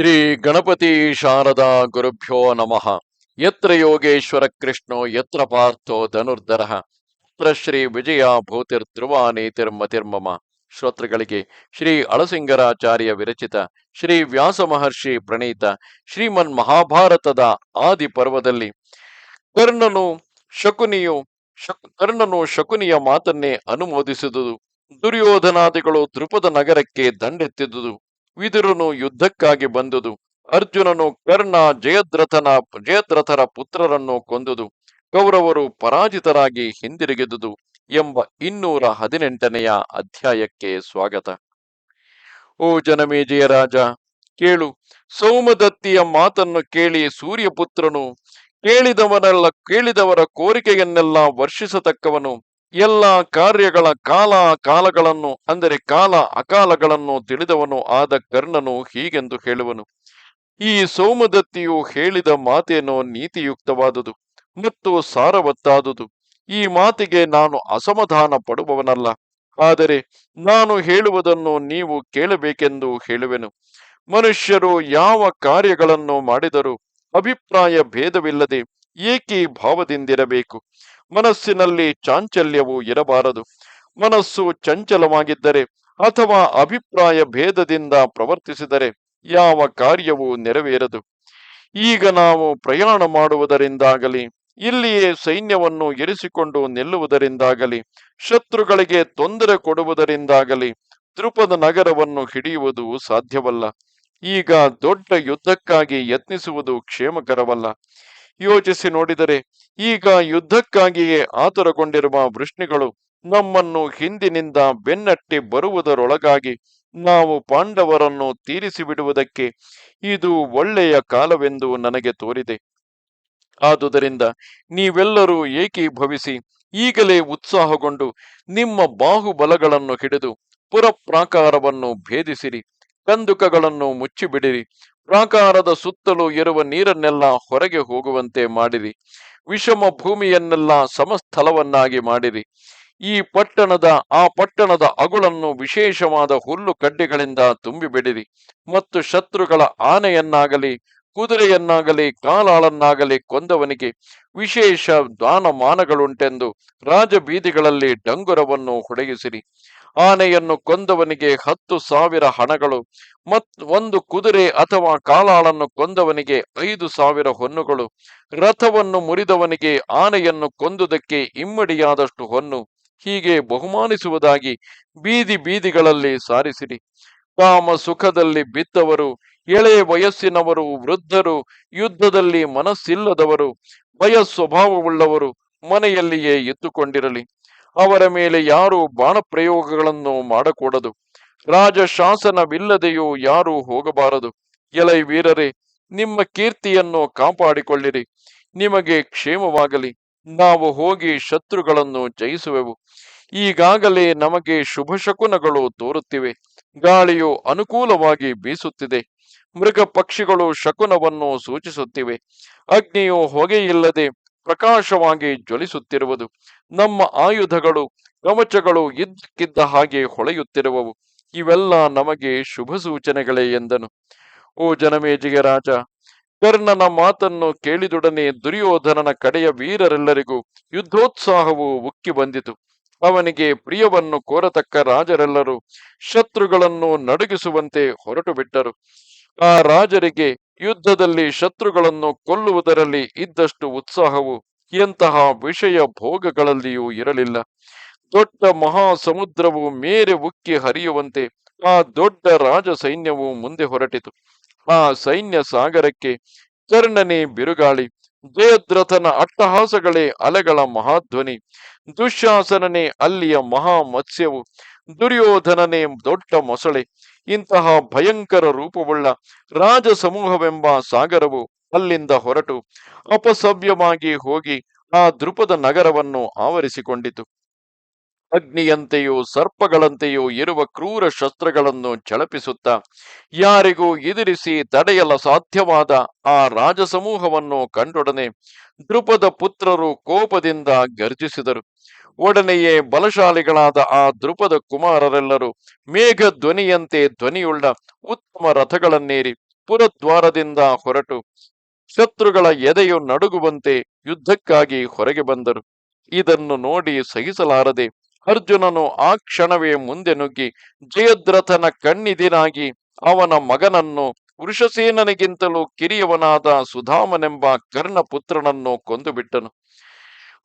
ಶ್ರೀ ಗಣಪತಿ ಶಾರದಾ ಗುರುಭ್ಯೋ ನಮಃ. ಯತ್ರ ಯೋಗೇಶ್ವರ ಕೃಷ್ಣೋ, ಯತ್ರ ಪಾರ್ಥೋ ಧನುರ್ಧರ, ಯತ್ರ ಶ್ರೀ ವಿಜಯ ಭೂತಿರ್ ಧ್ರುವ ನೀತಿರ್ಮತಿರ್ಮಮ ಶ್ರೋತೃಗಳಿಗೆ ಶ್ರೀ ಅಳಸಿಂಗರಾಚಾರ್ಯ ವಿರಚಿತ, ಶ್ರೀ ವ್ಯಾಸ ಮಹರ್ಷಿ ಪ್ರಣೀತ, ಶ್ರೀಮನ್ ಮಹಾಭಾರತದ ಆದಿ ಪರ್ವದಲ್ಲಿ ಕರ್ಣನು ಶಕುನಿಯು, ಶಕ್, ಕರ್ಣನು ಶಕುನಿಯ ಮಾತನ್ನೇ ಅನುಮೋದಿಸಿದುದು. ದುರ್ಯೋಧನಾದಿಗಳು ದ್ರುಪದ ನಗರಕ್ಕೆ ದಂಡೆತ್ತಿದುದು. ವಿದುರನು ಯುದ್ಧಕ್ಕಾಗಿ ಬಂದುದು. ಅರ್ಜುನನು ಕರ್ಣ ಜಯದ್ರಥನ, ಜಯದ್ರಥರ ಪುತ್ರರನ್ನು ಕೊಂದುದು. ಕೌರವರು ಪರಾಜಿತರಾಗಿ ಹಿಂದಿರುಗಿದುದು ಎಂಬ ಇನ್ನೂರ ಹದಿನೆಂಟನೆಯ ಅಧ್ಯಾಯಕ್ಕೆ ಸ್ವಾಗತ. ಓ ಜನಮೇಜಯ ರಾಜ ಕೇಳು. ಸೌಮದತ್ತಿಯ ಮಾತನ್ನು ಕೇಳಿ ಸೂರ್ಯಪುತ್ರನು, ಕೇಳಿದವನೆಲ್ಲ, ಕೇಳಿದವರ ಕೋರಿಕೆಯನ್ನೆಲ್ಲ ವರ್ಷಿಸತಕ್ಕವನು ಎಲ್ಲ ಕಾರ್ಯಗಳ ಕಾಲ ಕಾಲಗಳನ್ನು, ಅಂದರೆ ಕಾಲ ಅಕಾಲಗಳನ್ನು ತಿಳಿದವನು ಆದ ಕರ್ಣನು ಹೀಗೆಂದು ಹೇಳುವನು. ಈ ಸೋಮದತ್ತಿಯು ಹೇಳಿದ ಮಾತೇನೋ ನೀತಿಯುಕ್ತವಾದುದು ಮತ್ತು ಸಾರವತ್ತಾದುದು. ಈ ಮಾತಿಗೆ ನಾನು ಅಸಮಾಧಾನ ಪಡುವವನಲ್ಲ. ಆದರೆ ನಾನು ಹೇಳುವುದನ್ನು ನೀವು ಕೇಳಬೇಕೆಂದು ಹೇಳುವೆನು. ಮನುಷ್ಯರು ಯಾವ ಕಾರ್ಯಗಳನ್ನು ಮಾಡಿದರೂ ಅಭಿಪ್ರಾಯ ಭೇದವಿಲ್ಲದೆ ಏಕೆ ಭಾವದಿಂದಿರಬೇಕು. ಮನಸ್ಸಿನಲ್ಲಿ ಚಾಂಚಲ್ಯವು ಇರಬಾರದು. ಮನಸ್ಸು ಚಂಚಲವಾಗಿದ್ದರೆ ಅಥವಾ ಅಭಿಪ್ರಾಯ ಭೇದದಿಂದ ಪ್ರವರ್ತಿಸಿದರೆ ಯಾವ ಕಾರ್ಯವೂ ನೆರವೇರದು. ಈಗ ನಾವು ಪ್ರಯಾಣ ಮಾಡುವುದರಿಂದಾಗಲಿ, ಇಲ್ಲಿಯೇ ಸೈನ್ಯವನ್ನು ಇರಿಸಿಕೊಂಡು ನಿಲ್ಲುವುದರಿಂದಾಗಲಿ, ಶತ್ರುಗಳಿಗೆ ತೊಂದರೆ ಕೊಡುವುದರಿಂದಾಗಲಿ ತ್ರಿಪದ ನಗರವನ್ನು ಹಿಡಿಯುವುದು ಸಾಧ್ಯವಲ್ಲ. ಈಗ ದೊಡ್ಡ ಯುದ್ಧಕ್ಕಾಗಿ ಯತ್ನಿಸುವುದು ಕ್ಷೇಮಕರವಲ್ಲ. ಯೋಚಿಸಿ ನೋಡಿದರೆ ಈಗ ಯುದ್ಧಕ್ಕಾಗಿಯೇ ಆತುರಗೊಂಡಿರುವ ವೃಷ್ಣಿಗಳು ನಮ್ಮನ್ನು ಹಿಂದಿನಿಂದ ಬೆನ್ನಟ್ಟಿ ಬರುವುದರೊಳಗಾಗಿ ನಾವು ಪಾಂಡವರನ್ನು ತೀರಿಸಿ ಬಿಡುವುದಕ್ಕೆ ಇದು ಒಳ್ಳೆಯ ಕಾಲವೆಂದು ನನಗೆ ತೋರಿದೆ. ಆದುದರಿಂದ ನೀವೆಲ್ಲರೂ ಏಕೀಭವಿಸಿ ಈಗಲೇ ಉತ್ಸಾಹಗೊಂಡು ನಿಮ್ಮ ಬಾಹುಬಲಗಳನ್ನು ಹಿಡಿದು ಪುರಪ್ರಾಕಾರವನ್ನು ಭೇದಿಸಿರಿ, ಕಂದುಕಗಳನ್ನು ಮುಚ್ಚಿಬಿಡಿರಿ ಪ್ರಾಕಾರದ ಸುತ್ತಲೂ ಇರುವ ನೀರನ್ನೆಲ್ಲ ಹೊರಗೆ ಹೋಗುವಂತೆ ಮಾಡಿರಿ. ವಿಷಮ ಭೂಮಿಯನ್ನೆಲ್ಲ ಸಮಸ್ಥಲವನ್ನಾಗಿ ಮಾಡಿರಿ. ಈ ಪಟ್ಟಣದ, ಆ ಪಟ್ಟಣದ ಅಗುಳನ್ನು ವಿಶೇಷವಾದ ಹುಲ್ಲು ಕಡ್ಡಿಗಳಿಂದ ತುಂಬಿಬಿಡಿರಿ. ಮತ್ತು ಶತ್ರುಗಳ ಆನೆಯನ್ನಾಗಲಿ, ಕುದುರೆಯನ್ನಾಗಲಿ, ಕಾಲಾಳನ್ನಾಗಲಿ ಕೊಂದವನಿಗೆ ವಿಶೇಷ ದಾನಮಾನಗಳುಂಟೆಂದು ರಾಜಬೀದಿಗಳಲ್ಲಿ ಡಂಗುರವನ್ನು ಹೊಡೆಯಿಸಿರಿ. ಆನೆಯನ್ನು ಕೊಂದವನಿಗೆ ಹತ್ತು ಸಾವಿರ ಹಣಗಳು, ಮತ್ ಒಂದು ಕುದುರೆ ಅಥವಾ ಕಾಲಾಳನ್ನು ಕೊಂದವನಿಗೆ ಐದು ಸಾವಿರ ಹೊನ್ನುಗಳು. ರಥವನ್ನು ಮುರಿದವನಿಗೆ ಆನೆಯನ್ನು ಕೊಂದುದಕ್ಕೆ ಇಮ್ಮಡಿಯಾದಷ್ಟು ಹೊನ್ನು. ಹೀಗೆ ಬಹುಮಾನಿಸುವುದಾಗಿ ಬೀದಿ ಬೀದಿಗಳಲ್ಲಿ ಸಾರಿಸಿರಿ. ಕಾಮ ಸುಖದಲ್ಲಿ ಬಿದ್ದವರು, ಎಳೆ ವಯಸ್ಸಿನವರು ವೃದ್ಧರು, ಯುದ್ಧದಲ್ಲಿ ಮನಸ್ಸಿಲ್ಲದವರು, ಭಯ ಸ್ವಭಾವವುಳ್ಳವರು ಮನೆಯಲ್ಲಿಯೇ ಇದ್ದುಕೊಂಡಿರಲಿ. ಅವರ ಮೇಲೆ ಯಾರು ಬಾಣಪ್ರಯೋಗಗಳನ್ನು ಮಾಡಕೂಡದು? ರಾಜಶಾಸನವಿಲ್ಲದೆಯೂ ಯಾರೂ ಹೋಗಬಾರದು. ಎಲೈ ವೀರರೇ, ನಿಮ್ಮ ಕೀರ್ತಿಯನ್ನು ಕಾಪಾಡಿಕೊಳ್ಳಿರಿ. ನಿಮಗೆ ಕ್ಷೇಮವಾಗಲಿ. ನಾವು ಹೋಗಿ ಶತ್ರುಗಳನ್ನು ಜಯಿಸುವೆವು. ಈಗಾಗಲೇ ನಮಗೆ ಶುಭ ಶಕುನಗಳು ತೋರುತ್ತಿವೆ. ಗಾಳಿಯು ಅನುಕೂಲವಾಗಿ ಬೀಸುತ್ತಿದೆ. ಮೃಗ ಪಕ್ಷಿಗಳು ಶಕುನವನ್ನು ಸೂಚಿಸುತ್ತಿವೆ. ಅಗ್ನಿಯು ಹೊಗೆಯಿಲ್ಲದೆ ಪ್ರಕಾಶವಾಗಿ ಜ್ವಲಿಸುತ್ತಿರುವುದು. ನಮ್ಮ ಆಯುಧಗಳು, ಕವಚಗಳು ಇದ್ದಕ್ಕಿದ್ದ ಹಾಗೆ ಹೊಳೆಯುತ್ತಿರುವವು. ಇವೆಲ್ಲ ನಮಗೆ ಶುಭ ಸೂಚನೆಗಳೇ ಎಂದನು. ಓ ಜನಮೇಜಿಗೆ ರಾಜ, ಕರ್ಣನ ಮಾತನ್ನು ಕೇಳಿದೊಡನೆ ದುರ್ಯೋಧನನ ಕಡೆಯ ವೀರರೆಲ್ಲರಿಗೂ ಯುದ್ಧೋತ್ಸಾಹವು ಉಕ್ಕಿ ಬಂದಿತು. ಅವನಿಗೆ ಪ್ರಿಯವನ್ನು ಕೋರತಕ್ಕ ರಾಜರೆಲ್ಲರೂ ಶತ್ರುಗಳನ್ನು ನಡುಗಿಸುವಂತೆ ಹೊರಟು ಬಿಟ್ಟರು ಆ ರಾಜರಿಗೆ ಯುದ್ಧದಲ್ಲಿ ಶತ್ರುಗಳನ್ನು ಕೊಲ್ಲುವುದರಲ್ಲಿ ಇದ್ದಷ್ಟು ಉತ್ಸಾಹವು ಎಂತಹ ವಿಷಯ ಭೋಗಗಳಲ್ಲಿಯೂ ಇರಲಿಲ್ಲ. ದೊಡ್ಡ ಮಹಾ ಸಮುದ್ರವು ಮೇರೆ ಉಕ್ಕಿ ಹರಿಯುವಂತೆ ಆ ದೊಡ್ಡ ರಾಜ ಸೈನ್ಯವು ಮುಂದೆ ಹೊರಟಿತು. ಆ ಸೈನ್ಯ ಸಾಗರಕ್ಕೆ ಕರ್ಣನೆ ಬಿರುಗಾಳಿ, ಜಯದ್ರಥನ ಅಟ್ಟಹಾಸಗಳೇ ಅಲೆಗಳ ಮಹಾಧ್ವನಿ, ದುಶ್ಯಾಸನನೇ ಅಲ್ಲಿಯ ಮಹಾ ಮತ್ಸ್ಯವು ದುರ್ಯೋಧನನೇ ದೊಡ್ಡ ಮೊಸಳೆ. ಇಂತಹ ಭಯಂಕರ ರೂಪವುಳ್ಳ ರಾಜ ಸಮೂಹವೆಂಬ ಸಾಗರವು ಅಲ್ಲಿಂದ ಹೊರಟು ಅಪಸವ್ಯವಾಗಿ ಹೋಗಿ ಆ ದೃಪದ ನಗರವನ್ನು ಆವರಿಸಿಕೊಂಡಿತು. ಅಗ್ನಿಯಂತೆಯೋ ಸರ್ಪಗಳಂತೆಯೋ ಇರುವ ಕ್ರೂರ ಶಸ್ತ್ರಗಳನ್ನು ಚಳಪಿಸುತ್ತ ಯಾರಿಗೂ ಎದುರಿಸಿ ತಡೆಯಲ ಸಾಧ್ಯವಾದ ಆ ರಾಜಸಮೂಹವನ್ನು ಕಂಡೊಡನೆ ದೃಪದ ಪುತ್ರರು ಕೋಪದಿಂದ ಗರ್ಜಿಸಿದರು. ಒಡನೆಯೇ ಬಲಶಾಲಿಗಳಾದ ಆ ದೃಪದ ಕುಮಾರರೆಲ್ಲರೂ ಮೇಘ ಧ್ವನಿಯಂತೆ ಧ್ವನಿಯುಳ್ಳ ಉತ್ತಮ ರಥಗಳನ್ನೇರಿ ಪುರದ್ವಾರದಿಂದ ಹೊರಟು ಶತ್ರುಗಳ ಎದೆಯು ನಡುಗುವಂತೆ ಯುದ್ಧಕ್ಕಾಗಿ ಹೊರಗೆ ಬಂದರು. ಇದನ್ನು ನೋಡಿ ಸಹಿಸಲಾರದೆ ಅರ್ಜುನನು ಆ ಕ್ಷಣವೇ ಮುಂದೆ ನುಗ್ಗಿ ಜಯದ್ರಥನ ಕಣ್ಣಿದಿನಾಗಿ ಅವನ ಮಗನನ್ನು ವೃಷಸೇನನಿಗಿಂತಲೂ ಕಿರಿಯವನಾದ ಸುಧಾಮನೆಂಬ ಕರ್ಣಪುತ್ರನನ್ನು ಕೊಂದು ಬಿಟ್ಟನು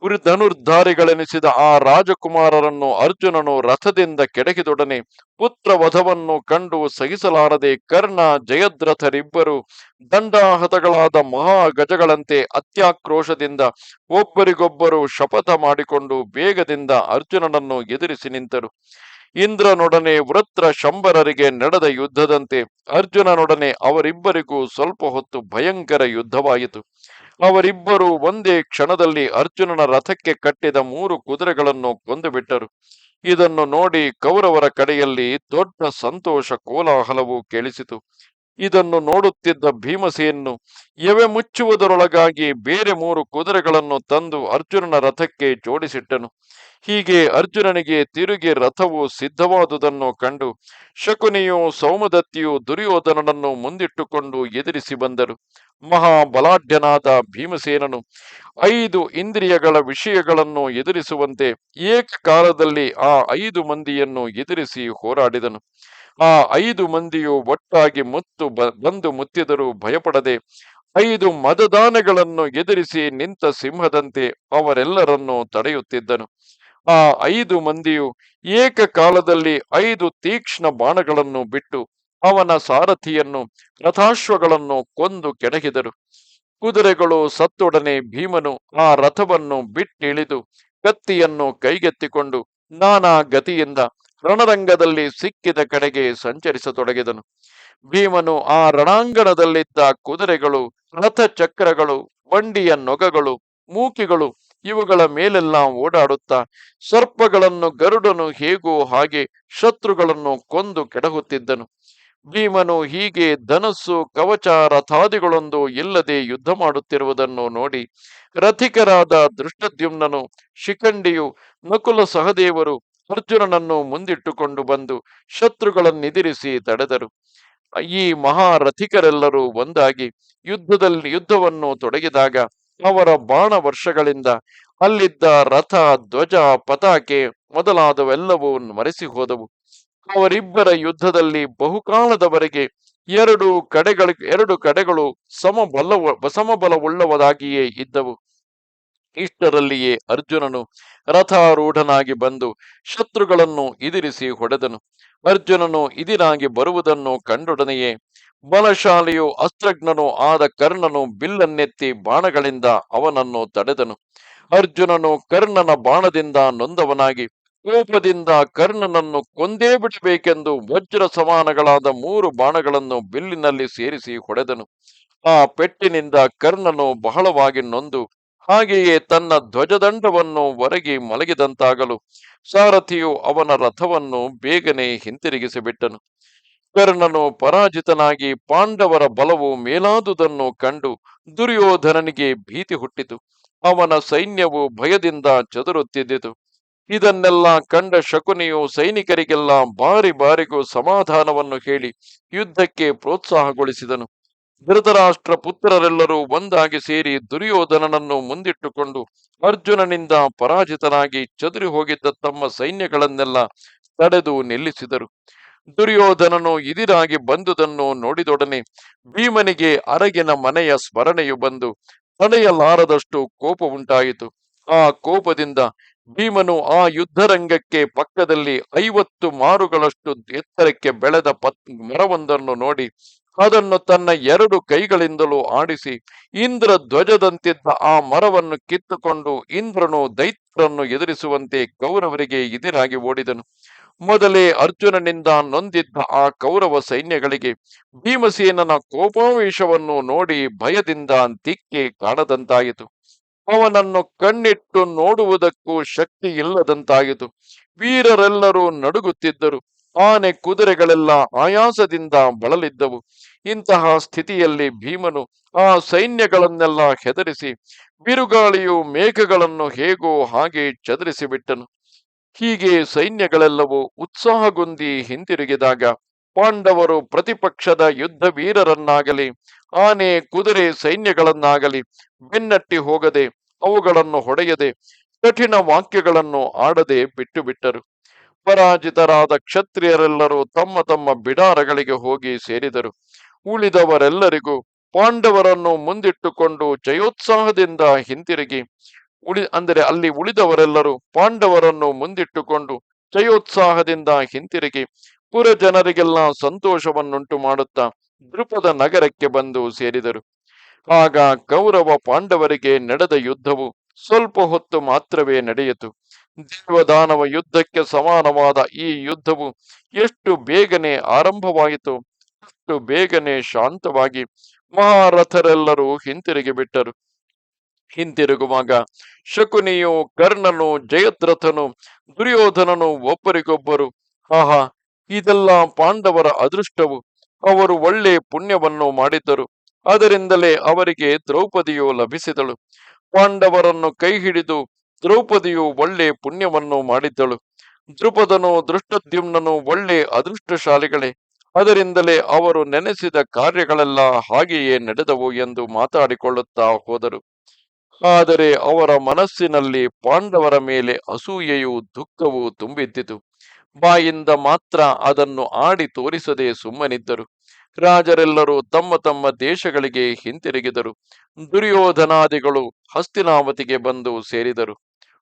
ಉರಿ ಧನುರ್ಧಾರಿಗಳೆನಿಸಿದ ಆ ರಾಜಕುಮಾರರನ್ನು ಅರ್ಜುನನು ರಥದಿಂದ ಕೆಡಕಿದೊಡನೆ ಪುತ್ರ ವಧವನ್ನು ಕಂಡು ಸಹಿಸಲಾರದೆ ಕರ್ಣ, ಜಯದ್ರಥರಿಬ್ಬರು ದಂಡಾಹತಗಳಾದ ಮಹಾಗಜಗಳಂತೆ ಅತ್ಯಾಕ್ರೋಶದಿಂದ ಒಬ್ಬರಿಗೊಬ್ಬರು ಶಪಥ ಮಾಡಿಕೊಂಡು ಬೇಗದಿಂದ ಅರ್ಜುನನನ್ನು ಎದುರಿಸಿ ನಿಂತರು. ಇಂದ್ರನೊಡನೆ ವೃತ್ರ ಶಂಬರರಿಗೆ ನಡೆದ ಯುದ್ಧದಂತೆ ಅರ್ಜುನನೊಡನೆ ಅವರಿಬ್ಬರಿಗೂ ಸ್ವಲ್ಪ ಹೊತ್ತು ಭಯಂಕರ ಯುದ್ಧವಾಯಿತು. ಅವರಿಬ್ಬರು ಒಂದೇ ಕ್ಷಣದಲ್ಲಿ ಅರ್ಜುನನ ರಥಕ್ಕೆ ಕಟ್ಟಿದ ಮೂರು ಕುದುರೆಗಳನ್ನು ಕೊಂದು ಬಿಟ್ಟರು ಇದನ್ನು ನೋಡಿ ಕೌರವರ ಕಡೆಯಲ್ಲಿ ದೊಡ್ಡ ಸಂತೋಷ ಕೋಲಾಹಲವು ಕೇಳಿಸಿತು. ಇದನ್ನು ನೋಡುತ್ತಿದ್ದ ಭೀಮಸೆಯನ್ನು ಎವೆ ಮುಚ್ಚುವುದರೊಳಗಾಗಿ ಬೇರೆ ಮೂರು ಕುದುರೆಗಳನ್ನು ತಂದು ಅರ್ಜುನನ ರಥಕ್ಕೆ ಜೋಡಿಸಿಟ್ಟನು. ಹೀಗೆ ಅರ್ಜುನನಿಗೆ ತಿರುಗಿ ರಥವು ಸಿದ್ಧವಾದುದನ್ನು ಕಂಡು ಶಕುನಿಯು ಸೌಮದತ್ತಿಯು ದುರ್ಯೋಧನನನ್ನು ಮುಂದಿಟ್ಟುಕೊಂಡು ಎದುರಿಸಿ ಬಂದರು. ಮಹಾಬಲಾಢ್ಯನಾದ ಭೀಮಸೇನನು ಐದು ಇಂದ್ರಿಯಗಳ ವಿಷಯಗಳನ್ನು ಎದುರಿಸುವಂತೆ ಏಕಕಾಲದಲ್ಲಿ ಆ ಐದು ಮಂದಿಯನ್ನು ಎದುರಿಸಿ ಹೋರಾಡಿದನು. ಆ ಐದು ಮಂದಿಯು ಒಟ್ಟಾಗಿ ಮುತ್ತು ಬಂದು ಮುತ್ತಿದರೂ ಭಯಪಡದೆ ಐದು ಮತದಾನಗಳನ್ನು ಎದುರಿಸಿ ನಿಂತ ಸಿಂಹದಂತೆ ಅವರೆಲ್ಲರನ್ನೂ ತಡೆಯುತ್ತಿದ್ದನು. ಆ ಐದು ಮಂದಿಯು ಏಕಕಾಲದಲ್ಲಿ ಐದು ತೀಕ್ಷ್ಣ ಬಾಣಗಳನ್ನು ಬಿಟ್ಟು ಅವನ ಸಾರಥಿಯನ್ನು ರಥಾಶ್ವಗಳನ್ನು ಕೊಂದು ಕೆಣಗಿದರು ಕುದುರೆಗಳು ಸತ್ತೊಡನೆ ಭೀಮನು ಆ ರಥವನ್ನು ಬಿಟ್ಟಿಳಿದು ಕತ್ತಿಯನ್ನು ಕೈಗೆತ್ತಿಕೊಂಡು ನಾನಾ ಗತಿಯಿಂದ ರಣರಂಗದಲ್ಲಿ ಸಿಕ್ಕಿದ ಕಡೆಗೆ ಸಂಚರಿಸತೊಡಗಿದನು. ಭೀಮನು ಆ ರಣಾಂಗಣದಲ್ಲಿದ್ದ ಕುದುರೆಗಳು, ರಥಚಕ್ರಗಳು, ಬಂಡಿಯ ನೊಗಗಳು, ಮೂಕಿಗಳು ಇವುಗಳ ಮೇಲೆಲ್ಲ ಓಡಾಡುತ್ತಾ ಸರ್ಪಗಳನ್ನು ಗರುಡನು ಹೇಗೋ ಹಾಗೆ ಶತ್ರುಗಳನ್ನು ಕೊಂದು ಕೆಡಗುತ್ತಿದ್ದನು ಭೀಮನು ಹೀಗೆ ಧನಸ್ಸು ಕವಚ ರಥಾದಿಗಳೊಂದು ಇಲ್ಲದೆ ಯುದ್ಧ ಮಾಡುತ್ತಿರುವುದನ್ನು ನೋಡಿ ರಥಿಕರಾದ ದೃಷ್ಟದ್ಯುಮ್ನನು ಶಿಖಂಡಿಯು ನಕುಲ ಸಹದೇವರು ಅರ್ಜುನನನ್ನು ಮುಂದಿಟ್ಟುಕೊಂಡು ಬಂದು ಶತ್ರುಗಳನ್ನೆದಿರಿಸಿ ತಡೆದರು. ಈ ಮಹಾರಥಿಕರೆಲ್ಲರೂ ಒಂದಾಗಿ ಯುದ್ಧದಲ್ಲಿ ಯುದ್ಧವನ್ನು ತೊಡಗಿದಾಗ ಅವರ ಬಾಣ ವರ್ಷಗಳಿಂದ ಅಲ್ಲಿದ್ದ ರಥ, ಧ್ವಜ, ಪತಾಕೆ ಮೊದಲಾದವೆಲ್ಲವೂ ಮರೆಸಿ ಹೋದವು. ಅವರಿಬ್ಬರ ಯುದ್ಧದಲ್ಲಿ ಬಹುಕಾಲದವರೆಗೆ ಎರಡು ಕಡೆಗಳ, ಎರಡು ಕಡೆಗಳು ಸಮಬಲ ಸಮಬಲವುಳ್ಳವದಾಗಿಯೇ ಇದ್ದವು. ಇಷ್ಟರಲ್ಲಿಯೇ ಅರ್ಜುನನು ರಥಾರೂಢನಾಗಿ ಬಂದು ಶತ್ರುಗಳನ್ನು ಇದಿರಿಸಿ ಹೊಡೆದನು. ಅರ್ಜುನನು ಇದಿರಾಗಿ ಬರುವುದನ್ನು ಕಂಡೊಡನೆಯೇ ಬಲಶಾಲಿಯು ಅಸ್ತ್ರಜ್ಞನು ಆದ ಕರ್ಣನು ಬಿಲ್ಲನ್ನೆತ್ತಿ ಬಾಣಗಳಿಂದ ಅವನನ್ನು ತಡೆದನು. ಅರ್ಜುನನು ಕರ್ಣನ ಬಾಣದಿಂದ ನೊಂದವನಾಗಿ ಕೋಪದಿಂದ ಕರ್ಣನನ್ನು ಕೊಂದೇ ಬಿಡಬೇಕೆಂದು ವಜ್ರ ಸಮಾನಗಳಾದ ಮೂರು ಬಾಣಗಳನ್ನು ಬಿಲ್ಲಿನಲ್ಲಿ ಸೇರಿಸಿ ಹೊಡೆದನು. ಆ ಪೆಟ್ಟಿನಿಂದ ಕರ್ಣನು ಬಹಳವಾಗಿ ನೊಂದು, ಹಾಗೆಯೇ ತನ್ನ ಧ್ವಜದಂಡವನ್ನು ಒರಗಿ ಮಲಗಿದಂತಾಗಲು ಸಾರಥಿಯು ಅವನ ರಥವನ್ನು ಬೇಗನೆ ಹಿಂತಿರುಗಿಸಿ ಬಿಟ್ಟನು ಕರ್ಣನು ಪರಾಜಿತನಾಗಿ ಪಾಂಡವರ ಬಲವು ಮೇಲಾದುದನ್ನು ಕಂಡು ದುರ್ಯೋಧನನಿಗೆ ಭೀತಿ ಹುಟ್ಟಿತು. ಅವನ ಸೈನ್ಯವು ಭಯದಿಂದ ಚದುರುತ್ತಿದ್ದಿತು. ಇದನ್ನೆಲ್ಲ ಕಂಡ ಶಕುನಿಯು ಸೈನಿಕರಿಗೆಲ್ಲ ಬಾರಿ ಬಾರಿಗೂ ಸಮಾಧಾನವನ್ನು ಹೇಳಿ ಯುದ್ಧಕ್ಕೆ ಪ್ರೋತ್ಸಾಹಗೊಳಿಸಿದನು. ಧೃತರಾಷ್ಟ್ರ ಪುತ್ರರೆಲ್ಲರೂ ಒಂದಾಗಿ ಸೇರಿ ದುರ್ಯೋಧನನನ್ನು ಮುಂದಿಟ್ಟುಕೊಂಡು ಅರ್ಜುನನಿಂದ ಪರಾಜಿತನಾಗಿ ಚದುರಿ ಹೋಗಿದ್ದ ತಮ್ಮ ಸೈನ್ಯಗಳನ್ನೆಲ್ಲ ತಡೆದು ನಿಲ್ಲಿಸಿದರು. ದುರ್ಯೋಧನನು ಇದಿರಾಗಿ ಬಂದುದನ್ನು ನೋಡಿದೊಡನೆ ಭೀಮನಿಗೆ ಅರಗಿನ ಮನೆಯ ಸ್ಮರಣೆಯು ಬಂದು ತಡೆಯಲಾರದಷ್ಟು ಕೋಪ ಉಂಟಾಯಿತು. ಆ ಕೋಪದಿಂದ ಭೀಮನು ಆ ಯುದ್ಧರಂಗಕ್ಕೆ ಪಕ್ಕದಲ್ಲಿ ಐವತ್ತು ಮಾರುಗಳಷ್ಟು ಎತ್ತರಕ್ಕೆ ಬೆಳೆದ ಪತ್ ಮರವೊಂದನ್ನು ನೋಡಿ ಅದನ್ನು ತನ್ನ ಎರಡು ಕೈಗಳಿಂದಲೂ ಆಡಿಸಿ ಇಂದ್ರ ಧ್ವಜದಂತಿದ್ದ ಆ ಮರವನ್ನು ಕಿತ್ತುಕೊಂಡು ಇಂದ್ರನು ದೈತ್ಯರನ್ನು ಎದುರಿಸುವಂತೆ ಕೌರವರಿಗೆ ಎದುರಾಗಿ ಓಡಿದನು. ಮೊದಲೇ ಅರ್ಜುನನಿಂದ ನೊಂದಿದ್ದ ಆ ಕೌರವ ಸೈನ್ಯಗಳಿಗೆ ಭೀಮಸೇನನ ಕೋಪಾವೇಶವನ್ನು ನೋಡಿ ಭಯದಿಂದ ದಿಕ್ಕಿ ಕಾಣದಂತಾಯಿತು. ಅವನನ್ನು ಕಣ್ಣಿಟ್ಟು ನೋಡುವುದಕ್ಕೂ ಶಕ್ತಿ ಇಲ್ಲದಂತಾಯಿತು. ವೀರರೆಲ್ಲರೂ ನಡುಗುತ್ತಿದ್ದರು. ಆನೆ ಕುದುರೆಗಳೆಲ್ಲ ಆಯಾಸದಿಂದ ಬಳಲಿದ್ದವು. ಇಂತಹ ಸ್ಥಿತಿಯಲ್ಲಿ ಭೀಮನು ಆ ಸೈನ್ಯಗಳನ್ನೆಲ್ಲ ಹೆದರಿಸಿ, ಬಿರುಗಾಳಿಯು ಮೇಘಗಳನ್ನು ಹೇಗೋ ಹಾಗೆ ಚದರಿಸಿ ಬಿಟ್ಟನು ಹೀಗೆ ಸೈನ್ಯಗಳೆಲ್ಲವೂ ಉತ್ಸಾಹಗೊಂದಿ ಹಿಂತಿರುಗಿದಾಗ ಪಾಂಡವರು ಪ್ರತಿಪಕ್ಷದ ಯುದ್ಧ ವೀರರನ್ನಾಗಲಿ, ಆನೆ, ಕುದುರೆ ಸೈನ್ಯಗಳನ್ನಾಗಲಿ ಬೆನ್ನಟ್ಟಿ ಹೋಗದೆ ಅವುಗಳನ್ನು ಹೊಡೆಯದೆ ಕಠಿಣ ವಾಕ್ಯಗಳನ್ನು ಆಡದೆ ಬಿಟ್ಟು ಬಿಟ್ಟರು ಪರಾಜಿತರಾದ ಕ್ಷತ್ರಿಯರೆಲ್ಲರೂ ತಮ್ಮ ತಮ್ಮ ಬಿಡಾರಗಳಿಗೆ ಹೋಗಿ ಸೇರಿದರು. ಉಳಿದವರೆಲ್ಲರಿಗೂ ಪಾಂಡವರನ್ನು ಮುಂದಿಟ್ಟುಕೊಂಡು ಜಯೋತ್ಸಾಹದಿಂದ ಹಿಂತಿರುಗಿ ಉಳಿ, ಅಂದರೆ ಅಲ್ಲಿ ಉಳಿದವರೆಲ್ಲರೂ ಪಾಂಡವರನ್ನು ಮುಂದಿಟ್ಟುಕೊಂಡು ಜಯೋತ್ಸಾಹದಿಂದ ಹಿಂತಿರುಗಿ. ಪುರ ಜನರಿಗೆಲ್ಲ ಸಂತೋಷವನ್ನುಂಟು ಮಾಡುತ್ತಾ ದೃಪದ ನಗರಕ್ಕೆ ಬಂದು ಸೇರಿದರು. ಆಗ ಕೌರವ ಪಾಂಡವರಿಗೆ ನಡೆದ ಯುದ್ಧವು ಸ್ವಲ್ಪ ಹೊತ್ತು ಮಾತ್ರವೇ ನಡೆಯಿತು. ದೇವದಾನವ ಯುದ್ಧಕ್ಕೆ ಸಮಾನವಾದ ಈ ಯುದ್ಧವು ಎಷ್ಟು ಬೇಗನೆ ಆರಂಭವಾಯಿತು, ಅಷ್ಟು ಬೇಗನೆ ಶಾಂತವಾಗಿ ಮಹಾರಥರೆಲ್ಲರೂ ಹಿಂತಿರುಗಿ ಬಿಟ್ಟರು. ಹಿಂತಿರುಗುವಾಗ, ಶಕುನಿಯು ಕರ್ಣನು, ಜಯದ್ರಥನು, ದುರ್ಯೋಧನನು ಒಬ್ಬರಿಗೊಬ್ಬರು. ಆಹಾ, ಇದೆಲ್ಲ ಪಾಂಡವರ ಅದೃಷ್ಟವು. ಅವರು ಒಳ್ಳೆ ಪುಣ್ಯವನ್ನು ಮಾಡಿದ್ದರು. ಅದರಿಂದಲೇ ಅವರಿಗೆ ದ್ರೌಪದಿಯು ಲಭಿಸಿದಳು. ಪಾಂಡವರನ್ನು ಕೈ ಹಿಡಿದು ದ್ರೌಪದಿಯು ಒಳ್ಳೆ ಪುಣ್ಯವನ್ನು ಮಾಡಿದ್ದಳು. ದೃಪದನು ದೃಷ್ಟದ್ಯುಮ್ನನು ಒಳ್ಳೆ ಅದೃಷ್ಟಶಾಲಿಗಳೇ. ಅದರಿಂದಲೇ ಅವರು ನೆನೆಸಿದ ಕಾರ್ಯಗಳೆಲ್ಲ ಹಾಗೆಯೇ ನಡೆದವು ಎಂದು ಮಾತಾಡಿಕೊಳ್ಳುತ್ತಾ ಹೋದರು. ಆದರೆ ಅವರ ಮನಸ್ಸಿನಲ್ಲಿ ಪಾಂಡವರ ಮೇಲೆ ಅಸೂಯೆಯೂ ದುಃಖವೂ ತುಂಬಿದ್ದಿತು. ಬಾಯಿಂದ ಮಾತ್ರ ಅದನ್ನು ಆಡಿ ತೋರಿಸದೆ ಸುಮ್ಮನಿದ್ದರು. ರಾಜರೆಲ್ಲರೂ ತಮ್ಮ ತಮ್ಮ ದೇಶಗಳಿಗೆ ಹಿಂತಿರುಗಿದರು. ದುರ್ಯೋಧನಾದಿಗಳು ಹಸ್ತಿನಾವತಿಗೆ ಬಂದು ಸೇರಿದರು.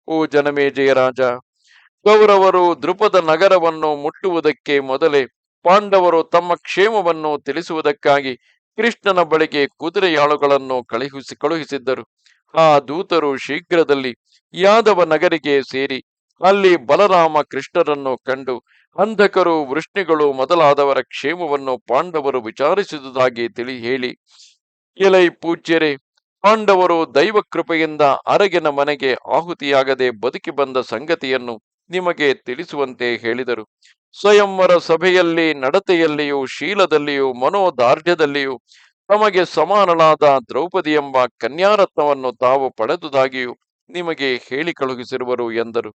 ಓ ಜನಮೇಜಯ ರಾಜ! ಕೌರವರು ದೃಪದ ನಗರವನ್ನು ಮುಟ್ಟುವುದಕ್ಕೆ ಮೊದಲೇ ಪಾಂಡವರು ತಮ್ಮ ಕ್ಷೇಮವನ್ನು ತಿಳಿಸುವುದಕ್ಕಾಗಿ ಕೃಷ್ಣನ ಬಳಿಗೆ ಕುದುರೆಯಾಳುಗಳನ್ನು ಕಳುಹಿಸಿ ಕಳುಹಿಸಿದ್ದರು. ಆ ದೂತರು ಶೀಘ್ರದಲ್ಲಿ ಯಾದವ ನಗರಿಗೆ ಸೇರಿ ಅಲ್ಲಿ ಬಲರಾಮ ಕೃಷ್ಣರನ್ನು ಕಂಡು ಅಂಧಕರು, ವೃಷ್ಣಿಗಳು ಮೊದಲಾದವರ ಕ್ಷೇಮವನ್ನು ಪಾಂಡವರು ವಿಚಾರಿಸಿದುದಾಗಿ ತಿಳಿ ಹೇಳಿ, ಎಲೈ ಪೂಜ್ಯರೇ, ಪಾಂಡವರು ದೈವ ಕೃಪೆಯಿಂದ ಅರಗಿನ ಮನೆಗೆ ಆಹುತಿಯಾಗದೆ ಬದುಕಿ ಬಂದ ಸಂಗತಿಯನ್ನು ನಿಮಗೆ ತಿಳಿಸುವಂತೆ ಹೇಳಿದರು. ಸ್ವಯಂವರ ಸಭೆಯಲ್ಲಿ, ನಡತೆಯಲ್ಲಿಯೂ, ಶೀಲದಲ್ಲಿಯೂ, ಮನೋದಾರ್ಢ್ಯದಲ್ಲಿಯೂ ತಮಗೆ ಸಮಾನಳಾದ ದ್ರೌಪದಿ ಎಂಬ ಕನ್ಯಾರತ್ನವನ್ನು ತಾವು ಪಡೆದುದಾಗಿಯೂ ನಿಮಗೆ ಹೇಳಿ ಕಳುಹಿಸಿರುವರು ಎಂದರು.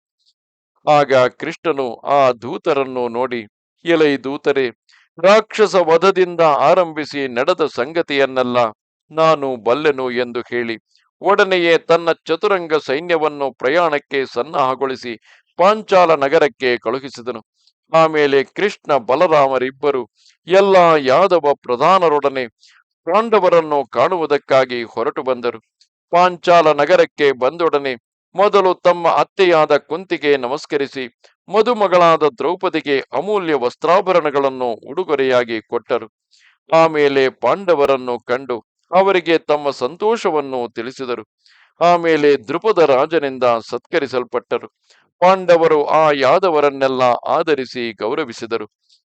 ಆಗ ಕೃಷ್ಣನು ಆ ದೂತರನ್ನು ನೋಡಿ, ಎಲೈ ದೂತರೆ, ರಾಕ್ಷಸ ವಧದಿಂದ ಆರಂಭಿಸಿ ನಡೆದ ಸಂಗತಿಯನ್ನೆಲ್ಲ ನಾನು ಬಲ್ಲೆನು ಎಂದು ಹೇಳಿ, ಒಡನೆಯೇ ತನ್ನ ಚತುರಂಗ ಸೈನ್ಯವನ್ನು ಪ್ರಯಾಣಕ್ಕೆ ಸನ್ನಾಹಗೊಳಿಸಿ ಪಾಂಚಾಲ ನಗರಕ್ಕೆ ಕಳುಹಿಸಿದನು. ಆಮೇಲೆ ಕೃಷ್ಣ ಬಲರಾಮರಿಬ್ಬರು, ಎಲ್ಲ ಯಾದವ ಪ್ರಧಾನರೊಡನೆ ಪಾಂಡವರನ್ನು ಕಾಣುವುದಕ್ಕಾಗಿ ಹೊರಟು ಬಂದರು. ಪಾಂಚಾಲ ನಗರಕ್ಕೆ ಬಂದೊಡನೆ ಮೊದಲು ತಮ್ಮ ಅತ್ತೆಯಾದ ಕುಂತಿಗೆ ನಮಸ್ಕರಿಸಿ, ಮದುಮಗಳಾದ ದ್ರೌಪದಿಗೆ ಅಮೂಲ್ಯ ವಸ್ತ್ರಾಭರಣಗಳನ್ನು ಉಡುಗೊರೆಯಾಗಿ ಕೊಟ್ಟರು. ಆಮೇಲೆ ಪಾಂಡವರನ್ನು ಕಂಡು ಅವರಿಗೆ ತಮ್ಮ ಸಂತೋಷವನ್ನು ತಿಳಿಸಿದರು. ಆಮೇಲೆ ದೃಪದ ರಾಜನಿಂದ ಸತ್ಕರಿಸಲ್ಪಟ್ಟರು. ಪಾಂಡವರು ಆ ಯಾದವರನ್ನೆಲ್ಲ ಆಧರಿಸಿ ಗೌರವಿಸಿದರು.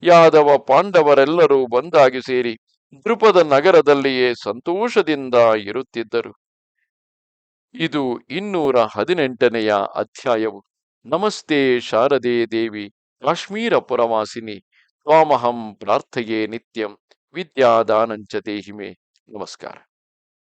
ಯಾದವ ಪಾಂಡವರೆಲ್ಲರೂ ಬಂದಾಗಿ ಸೇರಿ ದೃಪದ ನಗರದಲ್ಲಿಯೇ ಸಂತೋಷದಿಂದ ಇರುತ್ತಿದ್ದರು. ಇದು ಇನ್ನೂರ ಹದಿನೆಂಟನೆಯ ಅಧ್ಯಾಯವು. ನಮಸ್ತೆ ಶಾರದೆ ದೇವಿ, ಕಾಶ್ಮೀರ ಪುರವಾಸಿನಿ, ತ್ವಾಮಹಂ ಪ್ರಾರ್ಥಯೇ ನಿತ್ಯಂ, ವಿದ್ಯಾದಾನಂಚ ದೇಹಿಮೆ. ನಮಸ್ಕಾರ.